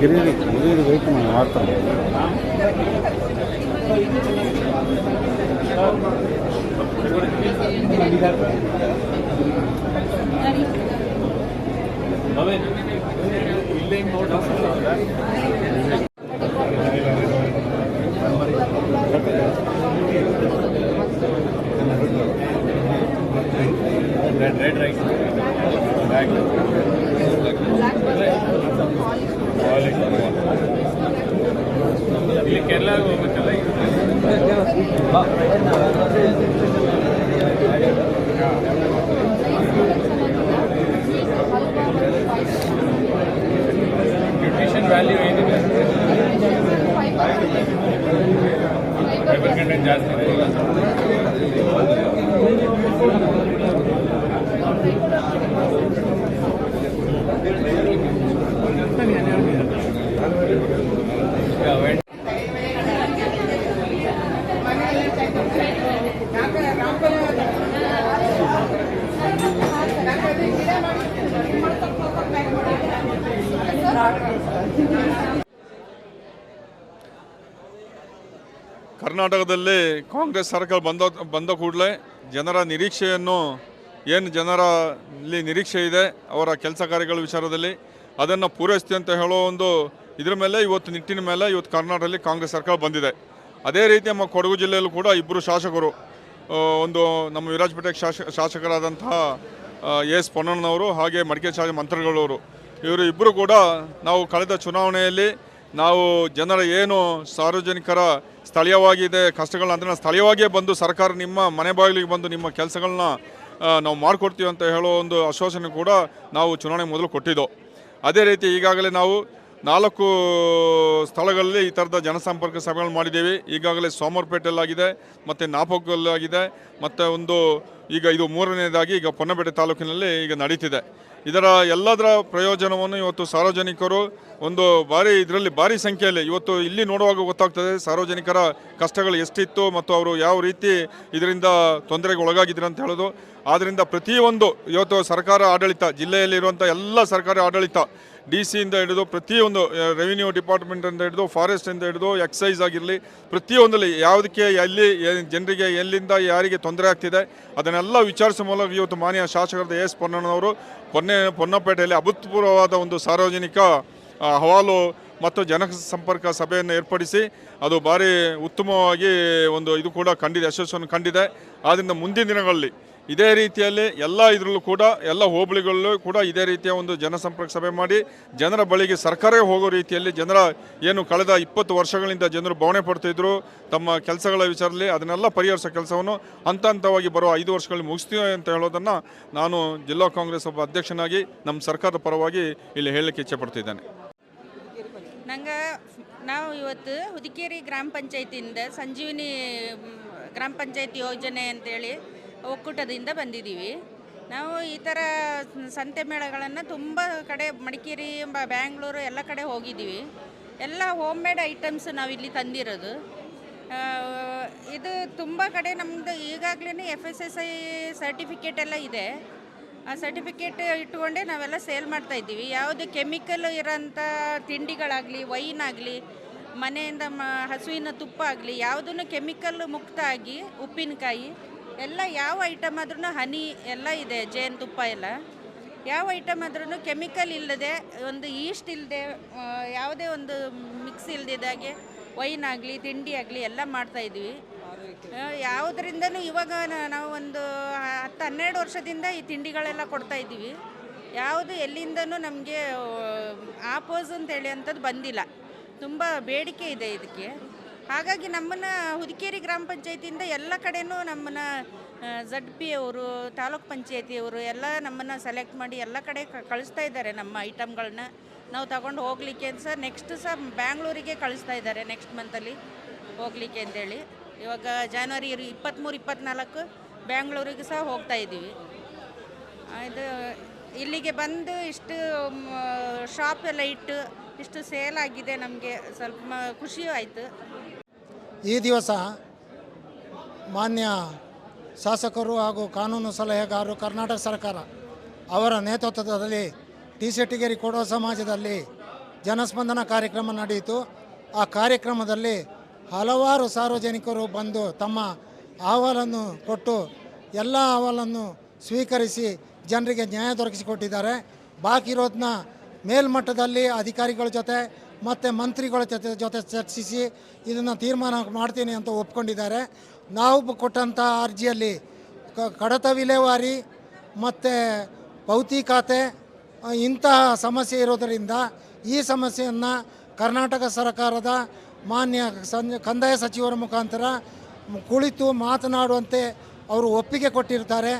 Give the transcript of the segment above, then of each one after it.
ಗಿರಿ ಗಿರಿ weight ಮಾಡಿ ಮಾಡ್ತಾನೆ ಇಲ್ಲಿ ಕರ್ನಾಟಕದಲ್ಲಿ ಕಾಂಗ್ರೆಸ್ ಸರ್ಕಾರ ಬಂದ ಬಂದ ಕೂಡಲೇ ಜನರ ನಿರೀಕ್ಷೆಯನ್ನು ಏನು ಜನರ ಇಲ್ಲಿ ನಿರೀಕ್ಷೆ ಇದೆ, ಅವರ ಕೆಲಸ ಕಾರ್ಯಗಳ ವಿಚಾರದಲ್ಲಿ ಅದನ್ನು ಪೂರೈಸ್ತೀವಿ ಅಂತ ಹೇಳೋ ಒಂದು ಇದ್ರ ಮೇಲೆ ಇವತ್ತು ನಿಟ್ಟಿನ ಮೇಲೆ ಇವತ್ತು ಕರ್ನಾಟಕದಲ್ಲಿ ಕಾಂಗ್ರೆಸ್ ಸರ್ಕಾರ ಬಂದಿದೆ. ಅದೇ ರೀತಿ ನಮ್ಮ ಕೊಡಗು ಜಿಲ್ಲೆಯಲ್ಲೂ ಕೂಡ ಇಬ್ಬರು ಶಾಸಕರು ಒಂದು ನಮ್ಮ ವಿರಾಜಪೇಟೆ ಶಾಸ, ಶಾಸಕರಾದಂತಹ ಎಸ್ ಪೊನ್ನಣ್ಣನವರು ಹಾಗೆ ಮಡಿಕೆ ಶಾಲೆ ಮಂತ್ರಿಗಳವರು, ಇವರು ಇಬ್ಬರು ಕೂಡ ನಾವು ಕಳೆದ ಚುನಾವಣೆಯಲ್ಲಿ ನಾವು ಜನರ ಏನು ಸಾರ್ವಜನಿಕರ ಸ್ಥಳೀಯವಾಗಿದೆ, ಕಷ್ಟಗಳನ್ನ ಅದನ್ನು ಸ್ಥಳೀಯವಾಗಿಯೇ ಬಂದು ಸರ್ಕಾರ ನಿಮ್ಮ ಮನೆ ಬಾಗಿಲಿಗೆ ಬಂದು ನಿಮ್ಮ ಕೆಲಸಗಳನ್ನ ನಾವು ಮಾಡಿಕೊಡ್ತೀವಿ ಅಂತ ಹೇಳೋ ಒಂದು ಆಶ್ವಾಸನೆ ಕೂಡ ನಾವು ಚುನಾವಣೆ ಮೊದಲು ಕೊಟ್ಟಿದ್ದೋ. ಅದೇ ರೀತಿ ಈಗಾಗಲೇ ನಾವು ನಾಲ್ಕು ಸ್ಥಳಗಳಲ್ಲಿ ಈ ಥರದ ಜನಸಂಪರ್ಕ ಸಭೆಗಳು ಮಾಡಿದ್ದೀವಿ. ಈಗಾಗಲೇ ಸೋಮವಾರಪೇಟೆಯಲ್ಲಾಗಿದೆ, ಮತ್ತು ನಾಪೋಕಲ್ಲಾಗಿದೆ, ಮತ್ತು ಒಂದು ಈಗ ಇದು ಮೂರನೇದಾಗಿ ಈಗ ಪೊನ್ನಪೇಟೆ ತಾಲೂಕಿನಲ್ಲಿ ಈಗ ನಡೀತಿದೆ. ಇದರ ಎಲ್ಲದರ ಪ್ರಯೋಜನವನ್ನು ಇವತ್ತು ಸಾರ್ವಜನಿಕರು ಒಂದು ಭಾರಿ, ಇದರಲ್ಲಿ ಭಾರಿ ಸಂಖ್ಯೆಯಲ್ಲಿ ಇವತ್ತು ಇಲ್ಲಿ ನೋಡುವಾಗ ಗೊತ್ತಾಗ್ತದೆ ಸಾರ್ವಜನಿಕರ ಕಷ್ಟಗಳು ಎಷ್ಟಿತ್ತು ಮತ್ತು ಅವರು ಯಾವ ರೀತಿ ಇದರಿಂದ ತೊಂದರೆಗೆ ಒಳಗಾಗಿದ್ರು ಅಂತ ಹೇಳೋದು. ಆದ್ದರಿಂದ ಪ್ರತಿಯೊಂದು, ಇವತ್ತು ಸರ್ಕಾರ ಆಡಳಿತ, ಜಿಲ್ಲೆಯಲ್ಲಿರುವಂಥ ಎಲ್ಲ ಸರ್ಕಾರಿ ಆಡಳಿತ ಡಿ ಸಿಯಿಂದ ಹಿಡಿದು ಪ್ರತಿಯೊಂದು ರೆವಿನ್ಯೂ ಡಿಪಾರ್ಟ್ಮೆಂಟಿಂದ ಹಿಡಿದು ಫಾರೆಸ್ಟಿಂದ ಹಿಡಿದು ಎಕ್ಸೈಸ್ ಆಗಿರಲಿ ಪ್ರತಿಯೊಂದರಲ್ಲಿ ಯಾವುದಕ್ಕೆ ಎಲ್ಲಿ ಜನರಿಗೆ ಎಲ್ಲಿಂದ, ಯಾರಿಗೆ ತೊಂದರೆ ಆಗ್ತಿದೆ, ಅದನ್ನೆಲ್ಲ ವಿಚಾರಿಸುವ ಮೂಲಕ ಇವತ್ತು ಮಾನ್ಯ ಶಾಸಕರಾದ ಎಸ್ ಪೊನ್ನಣ್ಣನವರು, ಪೊನ್ನೆ, ಪೊನ್ನಪೇಟೆಯಲ್ಲಿ ಅಭೂತಪೂರ್ವವಾದ ಒಂದು ಸಾರ್ವಜನಿಕ ಹವಾಲು ಮತ್ತು ಜನ ಸಂಪರ್ಕ ಸಭೆಯನ್ನು ಏರ್ಪಡಿಸಿ, ಅದು ಭಾರಿ ಉತ್ತಮವಾಗಿ ಒಂದು ಇದು ಕೂಡ ಕಂಡಿದೆ, ಯಶಸ್ಸನ್ನು ಕಂಡಿದೆ. ಆದ್ದರಿಂದ ಮುಂದಿನ ದಿನಗಳಲ್ಲಿ ಇದೇ ರೀತಿಯಲ್ಲಿ ಎಲ್ಲ ಇದರಲ್ಲೂ ಕೂಡ, ಎಲ್ಲ ಹೋಬಳಿಗಳಲ್ಲೂ ಕೂಡ ಇದೇ ರೀತಿಯ ಒಂದು ಜನಸಂಪರ್ಕ ಸಭೆ ಮಾಡಿ, ಜನರ ಬಳಿಗೆ ಸರ್ಕಾರವೇ ಹೋಗೋ ರೀತಿಯಲ್ಲಿ ಜನರ ಏನು ಕಳೆದ ಇಪ್ಪತ್ತು ವರ್ಷಗಳಿಂದ ಜನರು ಬವಣೆ ಪಡ್ತಿದ್ರು, ತಮ್ಮ ಕೆಲಸಗಳ ವಿಚಾರದಲ್ಲಿ ಅದನ್ನೆಲ್ಲ ಪರಿಹರಿಸೋ ಕೆಲಸವನ್ನು ಹಂತ ಹಂತವಾಗಿ ಬರೋ ಐದು ವರ್ಷಗಳಲ್ಲಿ ಮುಗಿಸ್ತೀವಿ ಅಂತ ಹೇಳೋದನ್ನು ನಾನು ಜಿಲ್ಲಾ ಕಾಂಗ್ರೆಸ್ ಒಬ್ಬ ಅಧ್ಯಕ್ಷನಾಗಿ ನಮ್ಮ ಸರ್ಕಾರದ ಪರವಾಗಿ ಇಲ್ಲಿ ಹೇಳಲಿಕ್ಕೆ ಇಚ್ಛೆಪಡ್ತಿದ್ದೇನೆ ನಂಗೆ ನಾವು ಇವತ್ತು ಹುದಿಕೇರಿ ಗ್ರಾಮ ಪಂಚಾಯತಿಯಿಂದ ಸಂಜೀವಿನಿ, ಗ್ರಾಮ ಪಂಚಾಯತಿ ಯೋಜನೆ ಅಂತೇಳಿ ಒಕ್ಕೂಟದಿಂದ ಬಂದಿದ್ದೀವಿ. ನಾವು ಈ ಥರ ಸಂತೆ ಮೇಳಗಳನ್ನು ತುಂಬ ಕಡೆ ಮಡಿಕೇರಿ ಬ್ಯಾಂಗ್ಳೂರು ಎಲ್ಲ ಕಡೆ ಹೋಗಿದ್ದೀವಿ. ಎಲ್ಲ ಹೋಮ್ ಮೇಡ್ ಐಟಮ್ಸ್ ನಾವಿಲ್ಲಿ ತಂದಿರೋದು. ಇದು ತುಂಬ ಕಡೆ ನಮ್ಮದು ಈಗಾಗಲೇ F S S I certificate ಎಲ್ಲ ಇದೆ. ಆ ಸರ್ಟಿಫಿಕೇಟ್ ಇಟ್ಕೊಂಡೇ ನಾವೆಲ್ಲ ಸೇಲ್ ಮಾಡ್ತಾ ಇದ್ದೀವಿ. ಯಾವುದೇ ಕೆಮಿಕಲ್ ಇರೋಂಥ ತಿಂಡಿಗಳಾಗಲಿ, ವೈನ್ ಆಗಲಿ, ಮನೆಯಿಂದ ಮ, ಹಸುವಿನ ತುಪ್ಪ ಆಗಲಿ, ಯಾವುದನ್ನು ಕೆಮಿಕಲ್ ಮುಕ್ತ ಆಗಿ ಉಪ್ಪಿನಕಾಯಿ ಎಲ್ಲ ಯಾವ ಐಟಮ್ ಆದ್ರೂ ಹನಿ ಎಲ್ಲ ಇದೆ ಜೇನುತುಪ್ಪ ಎಲ್ಲ. ಯಾವ ಐಟಮ್ ಆದ್ರೂ ಕೆಮಿಕಲ್ ಇಲ್ಲದೆ ಒಂದು ಈಸ್ಟ್ ಇಲ್ಲದೆ ಯಾವುದೇ ಒಂದು ಮಿಕ್ಸ್ ಇಲ್ಲದಿದ್ದಾಗೆ ವೈನ್ ಆಗಲಿ ತಿಂಡಿ ಆಗಲಿ ಎಲ್ಲ ಮಾಡ್ತಾ ಇದ್ವಿ. ಆ, ಯಾವುದರಿಂದನೂ ಇವಾಗ ನಾವು ಒಂದು ಹತ್ತು ಹನ್ನೆರಡು ವರ್ಷದಿಂದ ಈ ತಿಂಡಿಗಳೆಲ್ಲ ಕೊಡ್ತಾ ಇದ್ದೀವಿ. ಯಾವುದು ಎಲ್ಲಿಂದನೂ ನಮಗೆ ಆಪೋಸ್ ಅಂತೇಳಿ ಅಂಥದ್ದು ಬಂದಿಲ್ಲ. ತುಂಬ ಬೇಡಿಕೆ ಇದೆ ಇದಕ್ಕೆ. ಹಾಗಾಗಿ ನಮ್ಮನ್ನು ಹುದಿಕೇರಿ ಗ್ರಾಮ ಪಂಚಾಯತಿಯಿಂದ ಎಲ್ಲ ಕಡೆನೂ ನಮ್ಮನ್ನು ಝಡ್ ಪಿ ಅವರು, ತಾಲೂಕ್ ಪಂಚಾಯತಿಯವರು ಎಲ್ಲ ನಮ್ಮನ್ನು ಸೆಲೆಕ್ಟ್ ಮಾಡಿ ಎಲ್ಲ ಕಡೆ ಕಳಿಸ್ತಾ ಇದ್ದಾರೆ ನಮ್ಮ ಐಟಮ್ಗಳನ್ನ ನಾವು ತಗೊಂಡು ಹೋಗ್ಲಿಕ್ಕೆ ಅಂತ ಸರ್ ನೆಕ್ಸ್ಟ್ ಸಹ ಬ್ಯಾಂಗ್ಳೂರಿಗೆ ಕಳಿಸ್ತಾ ಇದ್ದಾರೆ ನೆಕ್ಸ್ಟ್ ಮಂತಲ್ಲಿ ಹೋಗಲಿಕ್ಕೆ ಅಂತೇಳಿ ಇವಾಗ ಜಾನ್ವರಿ ಇಪ್ಪತ್ತ್ಮೂರು ಇಪ್ಪತ್ತ್ನಾಲ್ಕು ಬ್ಯಾಂಗ್ಳೂರಿಗೆ ಸಹ ಹೋಗ್ತಾ ಇದ್ದೀವಿ. ಇದು ಇಲ್ಲಿಗೆ ಬಂದು ಇಷ್ಟು ಶಾಪ್ ಎಲ್ಲ ಇಟ್ಟು ಇಷ್ಟು ಸೇಲ್ ಆಗಿದೆ ನಮಗೆ. ಸ್ವಲ್ಪ ಖುಷಿಯೂ ಆಯಿತು. ಈ ದಿವಸ ಮಾನ್ಯ ಶಾಸಕರು ಹಾಗೂ ಕಾನೂನು ಸಲಹೆಗಾರರು ಕರ್ನಾಟಕ ಸರ್ಕಾರ ಅವರ ನೇತೃತ್ವದಲ್ಲಿ ಟಿ ಶೆಟ್ಟಿಗೇರಿ ಕೊಡೋ ಸಮಾಜದಲ್ಲಿ ಜನಸ್ಪಂದನ ಕಾರ್ಯಕ್ರಮ ನಡೆಯಿತು. ಆ ಕಾರ್ಯಕ್ರಮದಲ್ಲಿ ಹಲವಾರು ಸಾರ್ವಜನಿಕರು ಬಂದು ತಮ್ಮ ಅಹವಾಲನ್ನು ಕೊಟ್ಟು ಎಲ್ಲ ಅಹವಾಲನ್ನು ಸ್ವೀಕರಿಸಿ ಜನರಿಗೆ ನ್ಯಾಯ ದೊರಕಿಸಿಕೊಟ್ಟಿದ್ದಾರೆ. ಬಾಕಿ ಇರೋದನ್ನ ಮೇಲ್ಮಟ್ಟದಲ್ಲಿ ಅಧಿಕಾರಿಗಳ ಜೊತೆ ಮತ್ತು ಮಂತ್ರಿಗಳ ಜೊತೆ ಜೊತೆ ಚರ್ಚಿಸಿ ಇದನ್ನು ತೀರ್ಮಾನ ಮಾಡ್ತೀನಿ ಅಂತ ಒಪ್ಕೊಂಡಿದ್ದಾರೆ. ನಾವು ಕೊಟ್ಟಂಥ ಅರ್ಜಿಯಲ್ಲಿ ಕಡತ ವಿಲೇವಾರಿ ಮತ್ತು ಪೌತಿ ಖಾತೆ ಇಂತಹ ಸಮಸ್ಯೆ ಇರೋದರಿಂದ ಈ ಸಮಸ್ಯೆಯನ್ನು ಕರ್ನಾಟಕ ಸರ್ಕಾರದ ಮಾನ್ಯ ಕಂದಾಯ ಸಚಿವರ ಮುಖಾಂತರ ಕುಳಿತು ಮಾತನಾಡುವಂತೆ ಅವರು ಒಪ್ಪಿಗೆ ಕೊಟ್ಟಿರ್ತಾರೆ.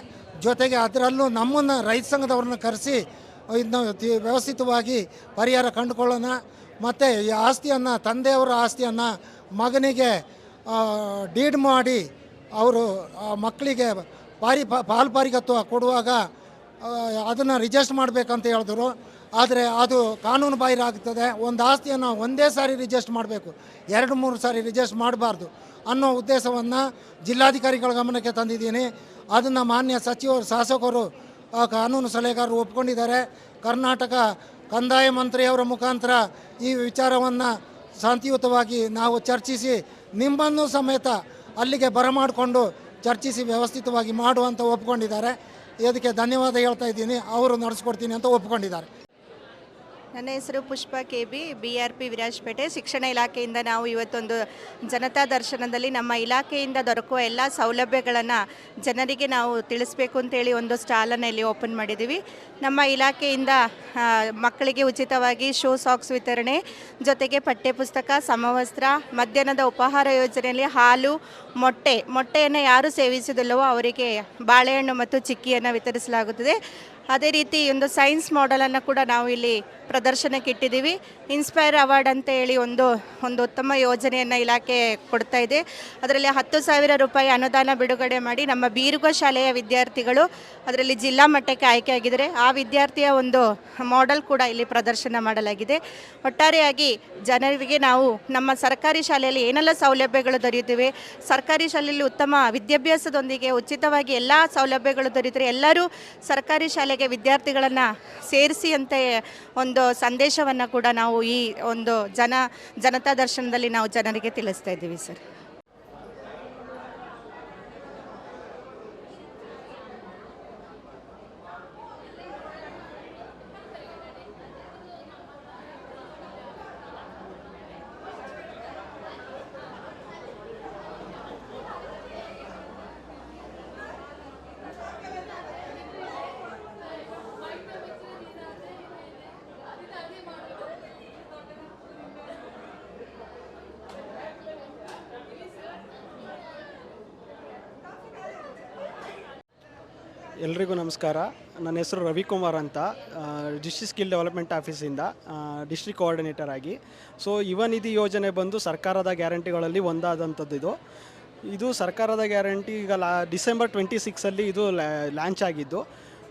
ಜೊತೆಗೆ ಅದರಲ್ಲೂ ನಮ್ಮನ್ನು ರೈತ ಸಂಘದವ್ರನ್ನ ಕರೆಸಿ ಇದನ್ನ ವ್ಯವಸ್ಥಿತವಾಗಿ ಪರಿಹಾರ ಕಂಡುಕೊಳ್ಳೋಣ. ಮತ್ತು ಈ ಆಸ್ತಿಯನ್ನು, ತಂದೆಯವರ ಆಸ್ತಿಯನ್ನು ಮಗನಿಗೆ ಡೀಡ್ ಮಾಡಿ ಅವರು ಮಕ್ಕಳಿಗೆ ಪಾರಿ ಪಾಲ್ ಪಾಲ್ಪಾರಿಗತ್ವ ಕೊಡುವಾಗ ಅದನ್ನು ರಿಜೆಸ್ಟ್ ಮಾಡಬೇಕಂತ ಹೇಳಿದ್ರು. ಆದರೆ ಅದು ಕಾನೂನು ಬಾಹಿರ ಆಗ್ತದೆ. ಒಂದು ಆಸ್ತಿಯನ್ನು ಒಂದೇ ಸಾರಿ ರಿಜೆಸ್ಟ್ ಮಾಡಬೇಕು. ಎರಡು, ಮೂರು ಸಾರಿ ರಿಜೆಸ್ಟ್ ಮಾಡಬಾರ್ದು ಅನ್ನೋ ಉದ್ದೇಶವನ್ನು ಜಿಲ್ಲಾಧಿಕಾರಿಗಳ ಗಮನಕ್ಕೆ ತಂದಿದ್ದೀನಿ. ಅದನ್ನು ಮಾನ್ಯ ಸಚಿವರು, ಶಾಸಕರು ಕಾನೂನು ಸಲಹೆಗಾರರು ಒಪ್ಕೊಂಡಿದ್ದಾರೆ. ಕರ್ನಾಟಕ ಕಂದಾಯ ಮಂತ್ರಿಯವರ ಮುಖಾಂತರ ಈ ವಿಚಾರವನ್ನು ಶಾಂತಿಯುತವಾಗಿ ನಾವು ಚರ್ಚಿಸಿ ನಿಮ್ಮನ್ನು ಸಮೇತ ಅಲ್ಲಿಗೆ ಬರಮಾಡಿಕೊಂಡು ಚರ್ಚಿಸಿ ವ್ಯವಸ್ಥಿತವಾಗಿ ಮಾಡುವಂತ ಒಪ್ಕೊಂಡಿದ್ದಾರೆ. ಇದಕ್ಕೆ ಧನ್ಯವಾದ ಹೇಳ್ತಾ ಇದ್ದೀನಿ. ಅವರು ನಡೆಸ್ಕೊಡ್ತೀನಿ ಅಂತ ಒಪ್ಕೊಂಡಿದ್ದಾರೆ. ನನ್ನ ಹೆಸರು Pushpa K B B R P Virajpet. ಶಿಕ್ಷಣ ಇಲಾಖೆಯಿಂದ ನಾವು ಇವತ್ತೊಂದು ಜನತಾ ದರ್ಶನದಲ್ಲಿ ನಮ್ಮ ಇಲಾಖೆಯಿಂದ ದೊರಕುವ ಎಲ್ಲ ಸೌಲಭ್ಯಗಳನ್ನು ಜನರಿಗೆ ನಾವು ತಿಳಿಸ್ಬೇಕು ಅಂತೇಳಿ ಒಂದು ಸ್ಟಾಲನ್ನು ಇಲ್ಲಿ ಓಪನ್ ಮಾಡಿದ್ದೀವಿ. ನಮ್ಮ ಇಲಾಖೆಯಿಂದ ಮಕ್ಕಳಿಗೆ ಉಚಿತವಾಗಿ ಶೂ ಸಾಕ್ಸ್ ವಿತರಣೆ, ಜೊತೆಗೆ ಪಠ್ಯಪುಸ್ತಕ, ಸಮವಸ್ತ್ರ, ಮಧ್ಯಾಹ್ನದ ಉಪಹಾರ ಯೋಜನೆಯಲ್ಲಿ ಹಾಲು, ಮೊಟ್ಟೆ, ಮೊಟ್ಟೆಯನ್ನು ಯಾರು ಸೇವಿಸುವುದಿಲ್ಲವೋ ಅವರಿಗೆ ಬಾಳೆಹಣ್ಣು ಮತ್ತು ಚಿಕ್ಕಿಯನ್ನು ವಿತರಿಸಲಾಗುತ್ತದೆ. ಅದೇ ರೀತಿ ಒಂದು ಸೈನ್ಸ್ ಮಾಡೆಲನ್ನು ಕೂಡ ನಾವು ಇಲ್ಲಿ ಪ್ರದರ್ಶನಕ್ಕೆ ಇಟ್ಟಿದ್ದೀವಿ. ಇನ್ಸ್ಪೈರ್ ಅವಾರ್ಡ್ ಅಂತ ಹೇಳಿ ಒಂದು ಒಂದು ಉತ್ತಮ ಯೋಜನೆಯನ್ನು ಇಲಾಖೆ ಕೊಡ್ತಾ ಇದೆ. ಅದರಲ್ಲಿ ಹತ್ತು ಸಾವಿರ ರೂಪಾಯಿ ಅನುದಾನ ಬಿಡುಗಡೆ ಮಾಡಿ ನಮ್ಮ ಬೀರುಗ ಶಾಲೆಯ ವಿದ್ಯಾರ್ಥಿಗಳು ಅದರಲ್ಲಿ ಜಿಲ್ಲಾ ಮಟ್ಟಕ್ಕೆ ಆಯ್ಕೆಯಾಗಿದ್ದಾರೆ ಆ ವಿದ್ಯಾರ್ಥಿಯ ಒಂದು ಮಾಡೆಲ್ ಕೂಡ ಇಲ್ಲಿ ಪ್ರದರ್ಶನ ಮಾಡಲಾಗಿದೆ. ಒಟ್ಟಾರೆಯಾಗಿ ಜನರಿಗೆ ನಾವು ನಮ್ಮ ಸರ್ಕಾರಿ ಶಾಲೆಯಲ್ಲಿ ಏನೆಲ್ಲ ಸೌಲಭ್ಯಗಳು ದೊರೆಯುತ್ತಿವೆ? ಸರ್ಕಾರಿ ಶಾಲೆಯಲ್ಲಿ ಉತ್ತಮ ವಿದ್ಯಾಭ್ಯಾಸದೊಂದಿಗೆ ಉಚಿತವಾಗಿ ಎಲ್ಲ ಸೌಲಭ್ಯಗಳು ದೊರೆಯುತ್ತಾರೆ ಎಲ್ಲರೂ ಸರ್ಕಾರಿ ಶಾಲೆಗೆ ವಿದ್ಯಾರ್ಥಿಗಳನ್ನು ಸೇರಿಸಿ ಅಂತ ಒಂದು ಸಂದೇಶವನ್ನು ಕೂಡ ನಾವು ಈ ಒಂದು ಜನ, ಜನತಾ ದರ್ಶನದಲ್ಲಿ ನಾವು ಜನರಿಗೆ ತಿಳಿಸ್ತಾ ಇದ್ದೀವಿ ಸರ್. ಎಲ್ರಿಗೂ ನಮಸ್ಕಾರ. ನನ್ನ ಹೆಸರು ರವಿಕುಮಾರ್ ಅಂತ. ಡಿಸ್ಟ್ರಿಕ್ಟ್ ಸ್ಕಿಲ್ ಡೆವಲಪ್ಮೆಂಟ್ ಆಫೀಸಿಂದ ಡಿಸ್ಟ್ರಿಕ್ಟ್ ಕೋಆರ್ಡಿನೇಟರ್ ಆಗಿ. ಸೊ ಯುವ ನಿಧಿ ಯೋಜನೆ ಬಂದು ಸರ್ಕಾರದ ಗ್ಯಾರಂಟಿಗಳಲ್ಲಿ ಒಂದಾದಂಥದ್ದು ಇದು. ಇದು ಸರ್ಕಾರದ ಗ್ಯಾರಂಟಿ ಈಗ ಲಾ, ಡಿಸೆಂಬರ್ ಟ್ವೆಂಟಿ ಸಿಕ್ಸಲ್ಲಿ ಇದು ಲಾಂಚ್ ಆಗಿದ್ದು.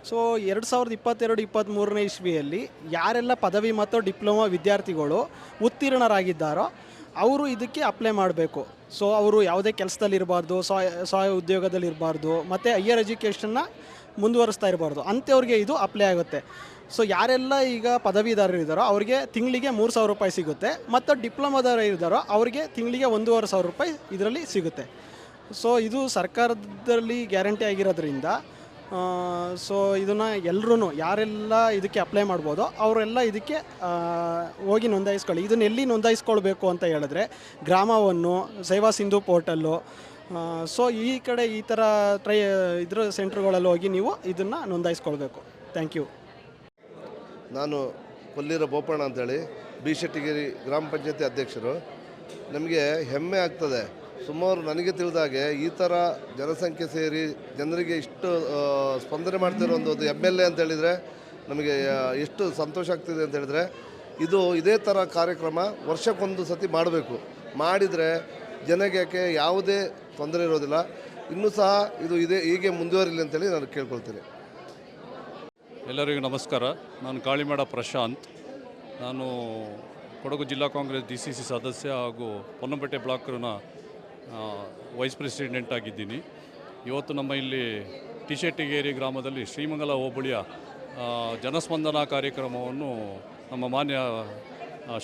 ಸೊ ಎರಡು ಸಾವಿರದ ಇಪ್ಪತ್ತೆರಡು ಇಪ್ಪತ್ತ್ಮೂರನೇ ಇಸ್ವಿಯಲ್ಲಿ ಯಾರೆಲ್ಲ ಪದವಿ ಮತ್ತು ಡಿಪ್ಲೊಮಾ ವಿದ್ಯಾರ್ಥಿಗಳು ಉತ್ತೀರ್ಣರಾಗಿದ್ದಾರೋ ಅವರು ಇದಕ್ಕೆ ಅಪ್ಲೈ ಮಾಡಬೇಕು. ಸೊ ಅವರು ಯಾವುದೇ ಕೆಲಸದಲ್ಲಿ ಇರಬಾರ್ದು ಸ್ವಯ ಸ್ವಯ ಉದ್ಯೋಗದಲ್ಲಿರಬಾರ್ದು, ಮತ್ತು ಹೈಯರ್ ಎಜುಕೇಷನ್ನ ಮುಂದುವರಿಸ್ತಾ ಇರಬಾರ್ದು. ಅಂಥವ್ರಿಗೆ ಇದು ಅಪ್ಲೈ ಆಗುತ್ತೆ. ಸೊ ಯಾರೆಲ್ಲ ಈಗ ಪದವೀಧರರು ಇದ್ದಾರೋ, ಅವರಿಗೆ ತಿಂಗಳಿಗೆ ಮೂರು ಸಾವಿರ ರೂಪಾಯಿ ಸಿಗುತ್ತೆ. ಮತ್ತು ಡಿಪ್ಲೊಮಾದವರು ಇದ್ದಾರೋ, ಅವರಿಗೆ ತಿಂಗಳಿಗೆ ಒಂದೂವರೆ ಸಾವಿರ ರೂಪಾಯಿ ಇದರಲ್ಲಿ ಸಿಗುತ್ತೆ. ಸೊ ಇದು ಸರ್ಕಾರದಲ್ಲಿ ಗ್ಯಾರಂಟಿ ಆಗಿರೋದ್ರಿಂದ ಸೊ ಇದನ್ನು ಎಲ್ಲರೂ ಯಾರೆಲ್ಲ ಇದಕ್ಕೆ ಅಪ್ಲೈ ಮಾಡ್ಬೋದು ಅವರೆಲ್ಲ ಇದಕ್ಕೆ ಹೋಗಿ ನೋಂದಾಯಿಸ್ಕೊಳ್ಳಿ. ಇದನ್ನ ಎಲ್ಲಿ ನೋಂದಾಯಿಸ್ಕೊಳ್ಬೇಕು ಅಂತ ಹೇಳಿದ್ರೆ ಗ್ರಾಮವನ್ನು, ಸೇವಾ ಸಿಂಧು ಪೋರ್ಟಲ್ಲು ಸೊ ಈ ಕಡೆ ಈ ಥರ ಟ್ರೈ ಇದ್ರ ಸೆಂಟ್ರ್ಗಳಲ್ಲಿ ಹೋಗಿ ನೀವು ಇದನ್ನು ನೋಂದಾಯಿಸ್ಕೊಳ್ಬೇಕು. ಥ್ಯಾಂಕ್ ಯು ನಾನು ಕೊಲ್ಲಿರ ಬೋಪಣ್ಣ ಅಂತೇಳಿ, ಬಿ ಶೆಟ್ಟಿಗಿರಿ ಗ್ರಾಮ ಪಂಚಾಯತಿ ಅಧ್ಯಕ್ಷರು. ನಮಗೆ ಹೆಮ್ಮೆ ಆಗ್ತದೆ. ಸುಮಾರು ನನಗೆ ತಿಳಿದಾಗೆ ಈ ಥರ ಜನಸಂಖ್ಯೆ ಸೇರಿ ಜನರಿಗೆ ಇಷ್ಟು ಸ್ಪಂದನೆ ಮಾಡ್ತಿರೋ ಒಂದು ಎಂ ಎಲ್ ಎ ಅಂತ ಹೇಳಿದರೆ ನಮಗೆ ಎಷ್ಟು ಸಂತೋಷ ಆಗ್ತಿದೆ ಅಂತ ಹೇಳಿದರೆ ಇದು ಇದೇ ಥರ ಕಾರ್ಯಕ್ರಮ ವರ್ಷಕ್ಕೊಂದು ಸತಿ ಮಾಡಬೇಕು. ಮಾಡಿದರೆ ಜನಕ್ಕೆ ಯಾವುದೇ ತೊಂದರೆ ಇರೋದಿಲ್ಲ. ಇನ್ನೂ ಸಹ ಇದು ಇದೇ, ಹೀಗೆ ಮುಂದುವರಿಲಿ ಅಂತೇಳಿ ನಾನು ಕೇಳ್ಕೊಳ್ತೀನಿ. ಎಲ್ಲರಿಗೂ ನಮಸ್ಕಾರ. ನಾನು ಕಾಳಿಮಾಡ ಪ್ರಶಾಂತ್. ನಾನು ಕೊಡಗು ಜಿಲ್ಲಾ ಕಾಂಗ್ರೆಸ್ ಡಿ ಸಿ ಸಿ ಸದಸ್ಯ ಹಾಗೂ ಪೊನ್ನಂಪೇಟೆ ಬ್ಲಾಕ್ನ ವೈಸ್ ಪ್ರೆಸಿಡೆಂಟ್ ಆಗಿದ್ದೀನಿ. ಇವತ್ತು ನಮ್ಮ ಇಲ್ಲಿ ಟಿಶೆಟ್ಟಿಗೇರಿ ಗ್ರಾಮದಲ್ಲಿ ಶ್ರೀಮಂಗಲ ಹೋಬಳಿಯ ಜನಸ್ಪಂದನ ಕಾರ್ಯಕ್ರಮವನ್ನು ನಮ್ಮ ಮಾನ್ಯ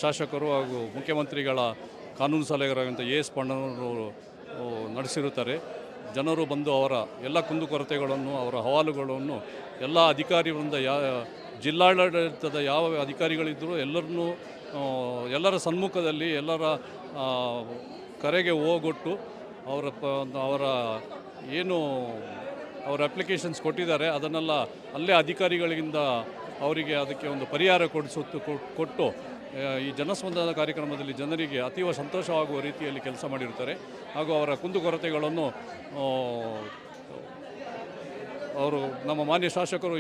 ಶಾಸಕರು ಹಾಗೂ ಮುಖ್ಯಮಂತ್ರಿಗಳ ಕಾನೂನು ಸಲಹೆಗಾರಂಥ ಎ ಎಸ್ ಪಣ್ಣನವರು ನಡೆಸಿರುತ್ತಾರೆ. ಜನರು ಬಂದು ಅವರ ಎಲ್ಲ ಕುಂದುಕೊರತೆಗಳನ್ನು ಅವರ ಹವಾಲುಗಳನ್ನು ಎಲ್ಲ ಅಧಿಕಾರಿಗಳಿಂದ ಯಾ, ಜಿಲ್ಲಾಡಳಿತದ ಯಾವ ಅಧಿಕಾರಿಗಳಿದ್ದರೂ ಎಲ್ಲರನ್ನೂ ಎಲ್ಲರ ಸಮ್ಮುಖದಲ್ಲಿ ಎಲ್ಲರ ಕರೆಗೆ ಹೋಗೊಟ್ಟು ಅವರ ಅವರ ಏನು ಅವರ ಅಪ್ಲಿಕೇಶನ್ಸ್ ಕೊಟ್ಟಿದ್ದಾರೆ, ಅದನ್ನೆಲ್ಲ ಅಲ್ಲೇ ಅಧಿಕಾರಿಗಳಿಂದ ಅವರಿಗೆ ಅದಕ್ಕೆ ಒಂದು ಪರಿಹಾರ ಕೊಡಿಸುತ್ತು ಕೊಟ್ಟು ಈ ಜನಸ್ಪಂದನ ಕಾರ್ಯಕ್ರಮದಲ್ಲಿ ಜನರಿಗೆ ಅತೀವ ಸಂತೋಷವಾಗುವ ರೀತಿಯಲ್ಲಿ ಕೆಲಸ ಮಾಡಿರ್ತಾರೆ ಹಾಗೂ ಅವರ ಕುಂದುಕೊರತೆಗಳನ್ನು ಅವರು ನಮ್ಮ ಮಾನ್ಯ ಶಾಸಕರು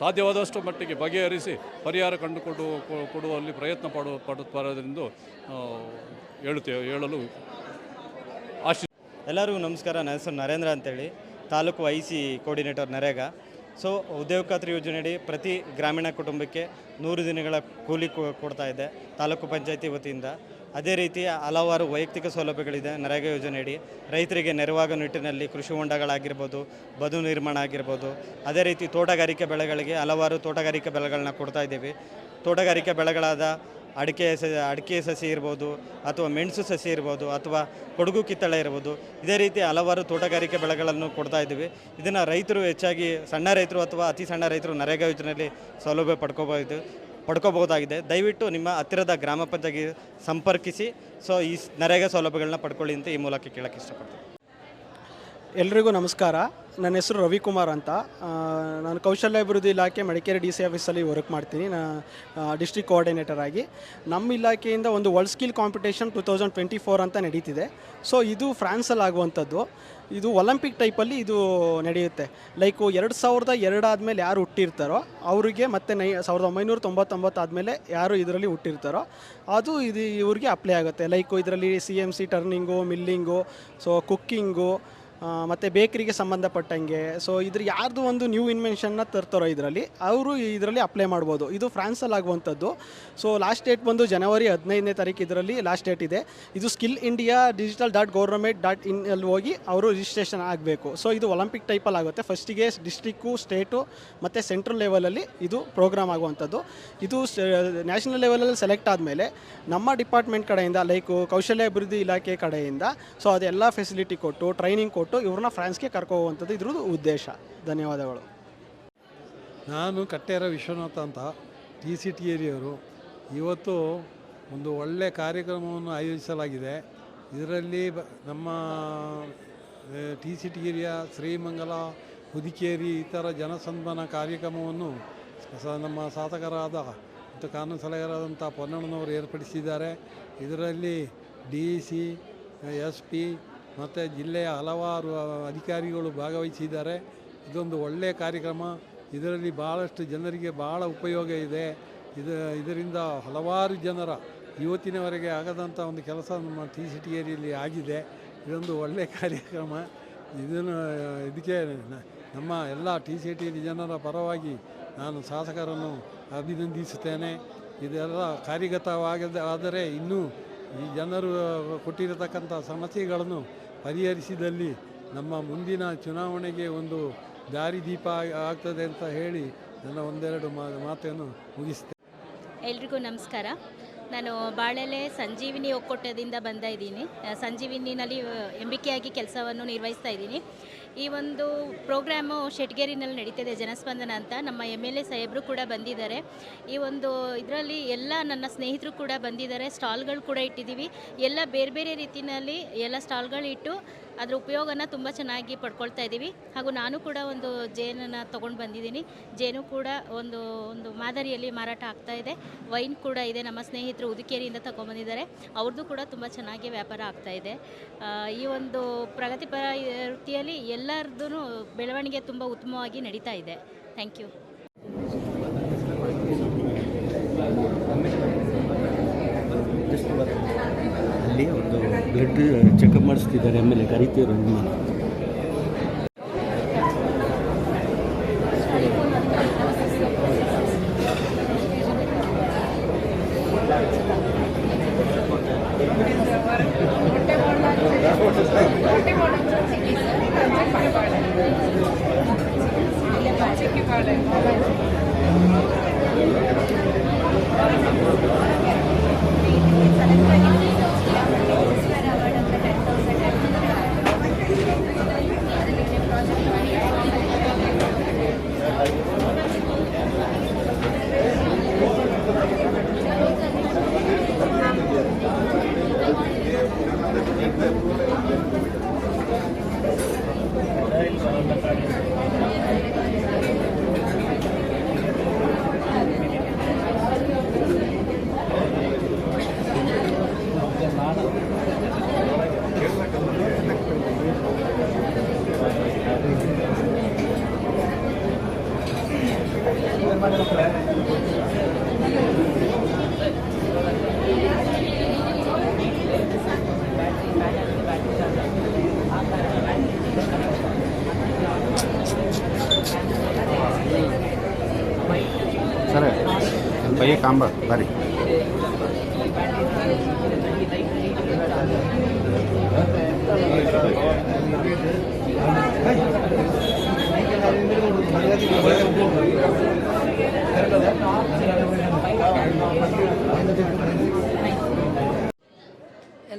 ಸಾಧ್ಯವಾದಷ್ಟು ಮಟ್ಟಿಗೆ ಬಗೆಹರಿಸಿ ಪರಿಹಾರ ಕಂಡುಕೊಡು ಕೊಡುವಲ್ಲಿ ಪ್ರಯತ್ನ ಪಡು, ಪಡುತ್ತಾರೆಂದು ಹೇಳುತ್ತೇವೆ ಹೇಳಲು ಆಶಿ ಎಲ್ಲರಿಗೂ ನಮಸ್ಕಾರ. ನನ್ನ ಹೆಸರು ನರೇಂದ್ರ ಅಂತೇಳಿ. Taluk I C coordinator NREGA. So ಉದ್ಯೋಗ ಖಾತ್ರಿ ಯೋಜನೆಯಡಿ ಪ್ರತಿ ಗ್ರಾಮೀಣ ಕುಟುಂಬಕ್ಕೆ ನೂರು ದಿನಗಳ ಕೂಲಿ ಕೊಡ್ತಾ ಇದೆ ತಾಲೂಕು ಪಂಚಾಯತಿ ವತಿಯಿಂದ. ಅದೇ ರೀತಿ ಹಲವಾರು ವೈಯಕ್ತಿಕ ಸೌಲಭ್ಯಗಳಿದೆ, ನರೇಗಾ ಯೋಜನೆಯಡಿ. ರೈತರಿಗೆ ನೆರವಾಗೋ ನಿಟ್ಟಿನಲ್ಲಿ ಕೃಷಿ ಹೊಂಡಗಳಾಗಿರ್ಬೋದು, ಬದು ನಿರ್ಮಾಣ ಆಗಿರ್ಬೋದು. ಅದೇ ರೀತಿ ತೋಟಗಾರಿಕೆ ಬೆಳೆಗಳಿಗೆ ಹಲವಾರು ತೋಟಗಾರಿಕೆ ಬೆಳೆಗಳನ್ನ ಕೊಡ್ತಾ ಇದ್ದೀವಿ. ತೋಟಗಾರಿಕೆ ಬೆಳೆಗಳಾದ ಅಡಿಕೆ ಸ ಅಡಿಕೆ ಸಸಿ ಇರ್ಬೋದು ಅಥವಾ ಮೆಣಸು ಸಸಿ ಇರ್ಬೋದು ಅಥವಾ ಕೊಡಗು ಕಿತ್ತಳೆ ಇರ್ಬೋದು, ಇದೇ ರೀತಿ ಹಲವಾರು ತೋಟಗಾರಿಕೆ ಬೆಳೆಗಳನ್ನು ಕೊಡ್ತಾ ಇದ್ದೀವಿ. ಇದನ್ನು ರೈತರು ಹೆಚ್ಚಾಗಿ ಸಣ್ಣ ರೈತರು ಅಥವಾ ಅತಿ ಸಣ್ಣ ರೈತರು ನರೇಗಾ ಯೋಜನೆಯಲ್ಲಿ ಸೌಲಭ್ಯ ಪಡ್ಕೋಬಹುದು. ಪಡ್ಕೋಬಹುದಾಗಿದೆ. ದಯವಿಟ್ಟು ನಿಮ್ಮ ಹತ್ತಿರದ ಗ್ರಾಮ ಪಂಚಾಯತ್ ಸಂಪರ್ಕಿಸಿ. ಸೊ ಈ ನರೇಗಾ ಸೌಲಭ್ಯಗಳನ್ನ ಪಡ್ಕೊಳ್ಳಿ ಅಂತ ಈ ಮೂಲಕ ಕೇಳಕ್ಕೆ ಇಷ್ಟಪಡ್ತೀನಿ. ಎಲ್ರಿಗೂ ನಮಸ್ಕಾರ. ನನ್ನ ಹೆಸರು ರವಿಕುಮಾರ್ ಅಂತ. ನಾನು ಕೌಶಲ್ಯಾಭಿವೃದ್ಧಿ ಇಲಾಖೆ ಮಡಿಕೇರಿ ಡಿ ಸಿ ಆಫೀಸಲ್ಲಿ ವರ್ಕ್ ಮಾಡ್ತೀನಿ. ನಾ ಡಿಸ್ಟ್ರಿಕ್ಟ್ ಕೋಆರ್ಡಿನೇಟರ್ ಆಗಿ. ನಮ್ಮ ಇಲಾಖೆಯಿಂದ ಒಂದು world skill competition two thousand twenty four ಅಂತ ನಡೀತಿದೆ. ಸೊ ಇದು ಫ್ರಾನ್ಸಲ್ಲಿ ಆಗುವಂಥದ್ದು. ಇದು ಒಲಿಂಪಿಕ್ ಟೈಪಲ್ಲಿ ಇದು ನಡೆಯುತ್ತೆ. ಲೈಕು ಎರಡು ಸಾವಿರದ ಎರಡಾದಮೇಲೆ ಯಾರು ಹುಟ್ಟಿರ್ತಾರೋ ಅವರಿಗೆ ಮತ್ತೆ ನೈ, ಸಾವಿರದ ಒಂಬೈನೂರ ತೊಂಬತ್ತೊಂಬತ್ತು ಆದಮೇಲೆ ಯಾರು ಇದರಲ್ಲಿ ಹುಟ್ಟಿರ್ತಾರೋ ಅದು ಇದು ಇವ್ರಿಗೆ ಅಪ್ಲೈ ಆಗುತ್ತೆ. ಲೈಕು ಇದರಲ್ಲಿ C N C turning milling so cooking ಮತ್ತು ಬೇಕರಿಗೆ ಸಂಬಂಧಪಟ್ಟಂಗೆ. ಸೊ ಇದ್ರ ಯಾರ್ದು ಒಂದು ನ್ಯೂ ಇನ್ವೆನ್ಷನ್ನ ತರ್ತಾರೋ ಇದರಲ್ಲಿ, ಅವರು ಇದರಲ್ಲಿ ಅಪ್ಲೈ ಮಾಡ್ಬೋದು. ಇದು ಫ್ರಾನ್ಸಲ್ಲಿ ಆಗುವಂಥದ್ದು. ಸೊ ಲಾಸ್ಟ್ ಡೇಟ್ ಬಂದು ಜನವರಿ ಹದಿನೈದನೇ ತಾರೀಕು ಇದರಲ್ಲಿ ಲಾಸ್ಟ್ ಡೇಟ್ ಇದೆ. ಇದು skill India digital dot government dot in ಅಲ್ಲಿ ಹೋಗಿ ಅವರು ರಿಜಿಸ್ಟ್ರೇಷನ್ ಆಗಬೇಕು. ಸೊ ಇದು ಒಲಿಂಪಿಕ್ ಟೈಪಲ್ಲಿ ಆಗುತ್ತೆ. ಫಸ್ಟಿಗೆ ಡಿಸ್ಟಿಕ್ಕು ಸ್ಟೇಟು ಮತ್ತು ಸೆಂಟ್ರಲ್ ಲೆವೆಲಲ್ಲಿ ಇದು ಪ್ರೋಗ್ರಾಮ್ ಆಗುವಂಥದ್ದು. ಇದು ನ್ಯಾಷನಲ್ ಲೆವೆಲಲ್ಲಿ ಸೆಲೆಕ್ಟ್ ಆದಮೇಲೆ ನಮ್ಮ ಡಿಪಾರ್ಟ್ಮೆಂಟ್ ಕಡೆಯಿಂದ ಲೈಕ್ ಕೌಶಲ್ಯ ಅಭಿವೃದ್ಧಿ ಇಲಾಖೆ ಕಡೆಯಿಂದ ಸೊ ಅದೆಲ್ಲ ಫೆಸಿಲಿಟಿ ಕೊಟ್ಟು ಟ್ರೈನಿಂಗ್ ಕೊಟ್ಟು ಇವ್ರನ್ನ ಫ್ರಾನ್ಸ್ಗೆ ಕರ್ಕೋವಂಥದ್ದು ಇದ್ರದ್ದು ಉದ್ದೇಶ. ಧನ್ಯವಾದಗಳು. ನಾನು ಕಟ್ಟೇರ ವಿಶ್ವನಾಥ ಅಂತ ಟಿ ಸಿ ಟಿ ಏರಿಯವರು ಇವತ್ತು ಒಂದು ಒಳ್ಳೆಯ ಕಾರ್ಯಕ್ರಮವನ್ನು ಆಯೋಜಿಸಲಾಗಿದೆ. ಇದರಲ್ಲಿ ನಮ್ಮ T C T area Srimangala Hudikeri ಈ ಥರ ಜನಸಂಧಾನ ಕಾರ್ಯಕ್ರಮವನ್ನು ನಮ್ಮ ಸಾಧಕರಾದ ಮತ್ತು ಕಾನೂನು ಸಲಹೆಗಾರರಾದಂಥ ಪೊನ್ನಣ್ಣನವರು ಏರ್ಪಡಿಸಿದ್ದಾರೆ. ಇದರಲ್ಲಿ ಡಿ ಸಿ, ಎಸ್ ಪಿ ಮತ್ತು ಜಿಲ್ಲೆಯ ಹಲವಾರು ಅಧಿಕಾರಿಗಳು ಭಾಗವಹಿಸಿದ್ದಾರೆ. ಇದೊಂದು ಒಳ್ಳೆಯ ಕಾರ್ಯಕ್ರಮ. ಇದರಲ್ಲಿ ಭಾಳಷ್ಟು ಜನರಿಗೆ ಭಾಳ ಉಪಯೋಗ ಇದೆ. ಇದು, ಇದರಿಂದ ಹಲವಾರು ಜನರ ಇವತ್ತಿನವರೆಗೆ ಆಗದಂಥ ಒಂದು ಕೆಲಸ ನಮ್ಮ ಟಿ ಸಿ ಟಿ ಏರಿಯಲ್ಲಿ ಆಗಿದೆ. ಇದೊಂದು ಒಳ್ಳೆಯ ಕಾರ್ಯಕ್ರಮ. ಇದನ್ನು, ಇದಕ್ಕೆ ನಮ್ಮ ಎಲ್ಲ ಟಿ ಸಿ ಟಿ ಜನರ ಪರವಾಗಿ ನಾನು ಶಾಸಕರನ್ನು ಅಭಿನಂದಿಸುತ್ತೇನೆ. ಇದೆಲ್ಲ ಕಾರ್ಯಗತವಾಗದ, ಆದರೆ ಇನ್ನೂ ಈ ಜನರು ಕೊಟ್ಟಿರತಕ್ಕಂಥ ಸಮಸ್ಯೆಗಳನ್ನು ಪರಿಹರಿಸಿದಲ್ಲಿ ನಮ್ಮ ಮುಂದಿನ ಚುನಾವಣೆಗೆ ಒಂದು ದಾರಿದೀಪ ಆಗ್- ಆಗ್ತದೆ ಅಂತ ಹೇಳಿ ನನ್ನ ಒಂದೆರಡು ಮಾತನ್ನು ಮುಗಿಸ್ತೇನೆ. ಎಲ್ರಿಗೂ ನಮಸ್ಕಾರ. ನಾನು ಬಾಳೆಲೆ ಸಂಜೀವಿನಿ ಒಕ್ಕೂಟದಿಂದ ಬಂದ ಇದ್ದೀನಿ. ಸಂಜೀವಿನಿನಲ್ಲಿ ಎಂಬಿಕೆಯಾಗಿ ಕೆಲಸವನ್ನು ನಿರ್ವಹಿಸ್ತಾ ಇದ್ದೀನಿ. ಈ ಒಂದು ಪ್ರೋಗ್ರಾಮು ಶೆಟ್ಗೇರಿನಲ್ಲಿ ನಡೀತಿದೆ ಜನಸ್ಪಂದನ ಅಂತ. ನಮ್ಮ ಎಂ ಎಲ್ ಎ ಸಾಹೇಬರು ಕೂಡ ಬಂದಿದ್ದಾರೆ. ಈ ಒಂದು ಇದರಲ್ಲಿ ಎಲ್ಲ ನನ್ನ ಸ್ನೇಹಿತರು ಕೂಡ ಬಂದಿದ್ದಾರೆ. ಸ್ಟಾಲ್ಗಳು ಕೂಡ ಇಟ್ಟಿದ್ದೀವಿ. ಎಲ್ಲ ಬೇರೆ ಬೇರೆ ರೀತಿಯಲ್ಲಿ ಎಲ್ಲ ಸ್ಟಾಲ್ಗಳು ಇಟ್ಟು ಅದರ ಉಪಯೋಗನ ತುಂಬ ಚೆನ್ನಾಗಿ ಪಡ್ಕೊಳ್ತಾ ಇದ್ದೀವಿ. ಹಾಗೂ ನಾನು ಕೂಡ ಒಂದು ಜೇನನ್ನು ತೊಗೊಂಡು ಬಂದಿದ್ದೀನಿ. ಜೇನು ಕೂಡ ಒಂದು ಒಂದು ಮಾದರಿಯಲ್ಲಿ ಮಾರಾಟ ಆಗ್ತಾ ಇದೆ. ವೈನ್ ಕೂಡ ಇದೆ. ನಮ್ಮ ಸ್ನೇಹಿತರು ಉದುಕೇರಿಯಿಂದ ತಗೊಂಬಂದಿದ್ದಾರೆ ಅವ್ರದ್ದು ಕೂಡ ತುಂಬ ಚೆನ್ನಾಗಿ ವ್ಯಾಪಾರ ಆಗ್ತಾ ಇದೆ. ಈ ಒಂದು ಪ್ರಗತಿಪರ ವೃತ್ತಿಯಲ್ಲಿ ಎಲ್ಲರದ್ದು ಬೆಳವಣಿಗೆ ತುಂಬ ಉತ್ತಮವಾಗಿ ನಡೀತಾ ಇದೆ. ಥ್ಯಾಂಕ್ ಯು ಅಲ್ಲಿ ಒಂದು ಬ್ಲಡ್ ಚೆಕಪ್ ಮಾಡಿಸ್ತಿದ್ದಾರೆ ಆಮೇಲೆ ಕರಿತೀವಿ ಬೈಯ ಕಾಂಬ ಬರ್ರಿ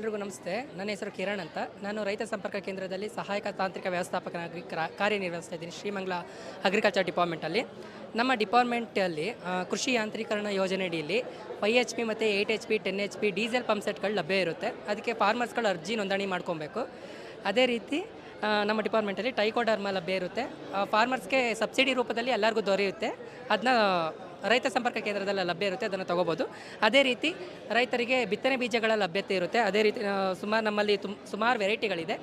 ಎಲ್ರಿಗೂ ನಮಸ್ತೆ. ನನ್ನ ಹೆಸರು ಕಿರಣ್ ಅಂತ. ನಾನು ರೈತ ಸಂಪರ್ಕ ಕೇಂದ್ರದಲ್ಲಿ ಸಹಾಯಕ ತಾಂತ್ರಿಕ ವ್ಯವಸ್ಥಾಪಕನಾಗಿ ಕ್ರ- ಕಾರ್ಯನಿರ್ವಹಿಸ್ತಾ ಇದ್ದೀನಿ ಶ್ರೀಮಂಗಲ ಅಗ್ರಿಕಲ್ಚರ್ ಡಿಪಾರ್ಟ್ಮೆಂಟಲ್ಲಿ ನಮ್ಮ ಡಿಪಾರ್ಟ್ಮೆಂಟಲ್ಲಿ ಕೃಷಿ ಯಾಂತ್ರೀಕರಣ ಯೋಜನೆಯಡಿಯಲ್ಲಿ ಫೈವ್ ಎಚ್ ಪಿ ಮತ್ತು eight H P ten H P diesel pump ಸೆಟ್ಗಳು ಲಭ್ಯ ಇರುತ್ತೆ. ಅದಕ್ಕೆ ಫಾರ್ಮರ್ಸ್ಗಳು ಅರ್ಜಿ ನೋಂದಣಿ ಮಾಡ್ಕೊಬೇಕು. ಅದೇ ರೀತಿ ನಮ್ಮ ಡಿಪಾರ್ಟ್ಮೆಂಟಲ್ಲಿ ಟೈಕೋಡರ್ಮ ಲಭ್ಯ ಇರುತ್ತೆ. ಫಾರ್ಮರ್ಸ್ಗೆ ಸಬ್ಸಿಡಿ ರೂಪದಲ್ಲಿ ಎಲ್ಲರಿಗೂ ದೊರೆಯುತ್ತೆ. ಅದನ್ನ ರೈತ ಸಂಪರ್ಕ ಕೇಂದ್ರದಲ್ಲಿ ಲಭ್ಯ ಇರುತ್ತೆ, ಅದನ್ನು ತಗೋಬೋದು. ಅದೇ ರೀತಿ ರೈತರಿಗೆ ಬಿತ್ತನೆ ಬೀಜಗಳ ಲಭ್ಯತೆ ಇರುತ್ತೆ. ಅದೇ ರೀತಿ ಸುಮಾರು ನಮ್ಮಲ್ಲಿ ತುಮ್, ಸುಮಾರು ವೆರೈಟಿಗಳಿದೆ.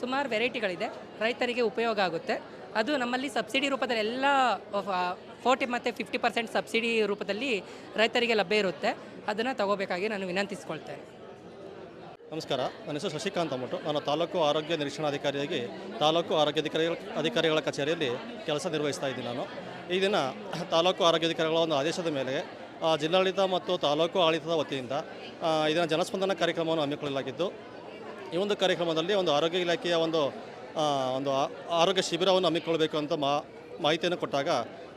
ಸುಮಾರು ವೆರೈಟಿಗಳಿದೆ. ರೈತರಿಗೆ ಉಪಯೋಗ ಆಗುತ್ತೆ. ಅದು ನಮ್ಮಲ್ಲಿ ಸಬ್ಸಿಡಿ ರೂಪದಲ್ಲಿ ಎಲ್ಲ ಫೋರ್ಟಿ ಮತ್ತು ಫಿಫ್ಟಿ ಪರ್ಸೆಂಟ್ ಸಬ್ಸಿಡಿ ರೂಪದಲ್ಲಿ ರೈತರಿಗೆ ಲಭ್ಯ ಇರುತ್ತೆ. ಅದನ್ನು ತಗೋಬೇಕಾಗಿ ನಾನು ವಿನಂತಿಸ್ಕೊಳ್ತೇನೆ. ನಮಸ್ಕಾರ. ನನ್ನ ಹೆಸರು ಶಶಿಕಾಂತ್ ಅಂಬಟ್ಟು ನಾನು ತಾಲೂಕು ಆರೋಗ್ಯ ನಿರೀಕ್ಷಣಾಧಿಕಾರಿಯಾಗಿ ತಾಲೂಕು ಆರೋಗ್ಯ ಅಧಿಕಾರಿಗಳ ಕಚೇರಿಯಲ್ಲಿ ಕೆಲಸ ನಿರ್ವಹಿಸ್ತಾ ಇದ್ದೀನಿ ನಾನು. ಈ ದಿನ ತಾಲೂಕು ಆರೋಗ್ಯಾಧಿಕಾರಿಗಳ ಒಂದು ಆದೇಶದ ಮೇಲೆ ಜಿಲ್ಲಾಡಳಿತ ಮತ್ತು ತಾಲೂಕು ಆಡಳಿತದ ವತಿಯಿಂದ ಇದನ್ನ ಜನಸ್ಪಂದನ ಕಾರ್ಯಕ್ರಮವನ್ನು ಹಮ್ಮಿಕೊಳ್ಳಲಾಗಿದ್ದು, ಈ ಒಂದು ಕಾರ್ಯಕ್ರಮದಲ್ಲಿ ಒಂದು ಆರೋಗ್ಯ ಇಲಾಖೆಯ ಒಂದು ಒಂದು ಆರೋಗ್ಯ ಶಿಬಿರವನ್ನು ಹಮ್ಮಿಕೊಳ್ಳಬೇಕು ಅಂತ ಮಾ, ಮಾಹಿತಿಯನ್ನು ಕೊಟ್ಟಾಗ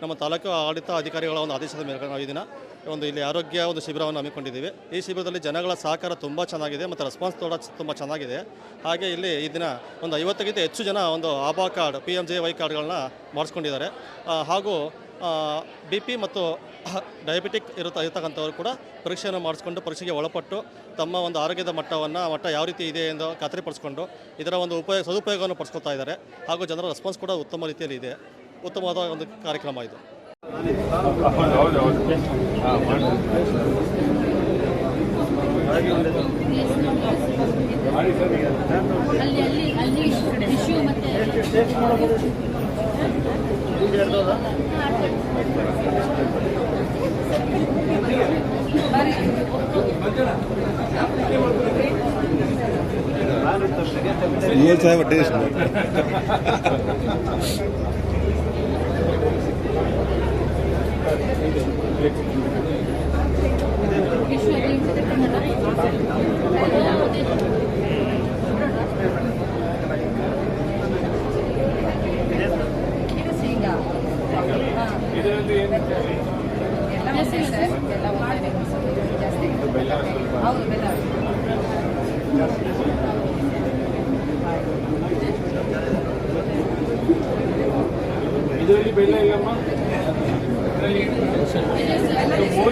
ನಮ್ಮ ತಾಲೂಕು ಆಡಳಿತ ಅಧಿಕಾರಿಗಳ ಒಂದು ಆದೇಶದ ಮೇಲೆ ನಾವು ಈ ದಿನ ಒಂದು ಇಲ್ಲಿ ಆರೋಗ್ಯ ಒಂದು ಶಿಬಿರವನ್ನು ಹಮ್ಮಿಕೊಂಡಿದ್ದೀವಿ. ಈ ಶಿಬಿರದಲ್ಲಿ ಜನಗಳ ಸಹಕಾರ ತುಂಬ ಚೆನ್ನಾಗಿದೆ ಮತ್ತು ರೆಸ್ಪಾನ್ಸ್ ಕೂಡ ತುಂಬ ಚೆನ್ನಾಗಿದೆ. ಹಾಗೆ ಇಲ್ಲಿ ಈ ದಿನ ಒಂದು ಐವತ್ತಕ್ಕಿಂತ ಹೆಚ್ಚು ಜನ ಒಂದು Abha card P M J Y ಕಾರ್ಡ್ಗಳನ್ನ ಮಾಡಿಸ್ಕೊಂಡಿದ್ದಾರೆ. ಹಾಗೂ ಬಿ ಪಿ ಮತ್ತು ಡಯಾಬಿಟಿಕ್ ಇರುತ್ತ, ಇರತಕ್ಕಂಥವ್ರು ಕೂಡ ಪರೀಕ್ಷೆಯನ್ನು ಮಾಡಿಸ್ಕೊಂಡು ಪರೀಕ್ಷೆಗೆ ಒಳಪಟ್ಟು ತಮ್ಮ ಒಂದು ಆರೋಗ್ಯದ ಮಟ್ಟವನ್ನು ಮಟ್ಟ ಯಾವ ರೀತಿ ಇದೆ ಎಂದು ಖಾತ್ರಿಪಡಿಸ್ಕೊಂಡು ಇದರ ಒಂದು ಉಪಯೋಗ, ಸದುಪಯೋಗವನ್ನು ಪಡಿಸ್ಕೊತಾ ಇದ್ದಾರೆ. ಹಾಗೂ ಜನರ ರೆಸ್ಪಾನ್ಸ್ ಕೂಡ ಉತ್ತಮ ರೀತಿಯಲ್ಲಿ ಇದೆ. ಉತ್ತಮವಾದ ಒಂದು ಕಾರ್ಯಕ್ರಮ ಇದು. ಮೂರು ಸಾವಿರ ಟೇಸ್ಟ್ a ಏನು ಇದರಲ್ಲಿ ಬೆಲ್ಲ ಇಲ್ಲಮ್ಮ ಇದರಲ್ಲಿ ಮೂರು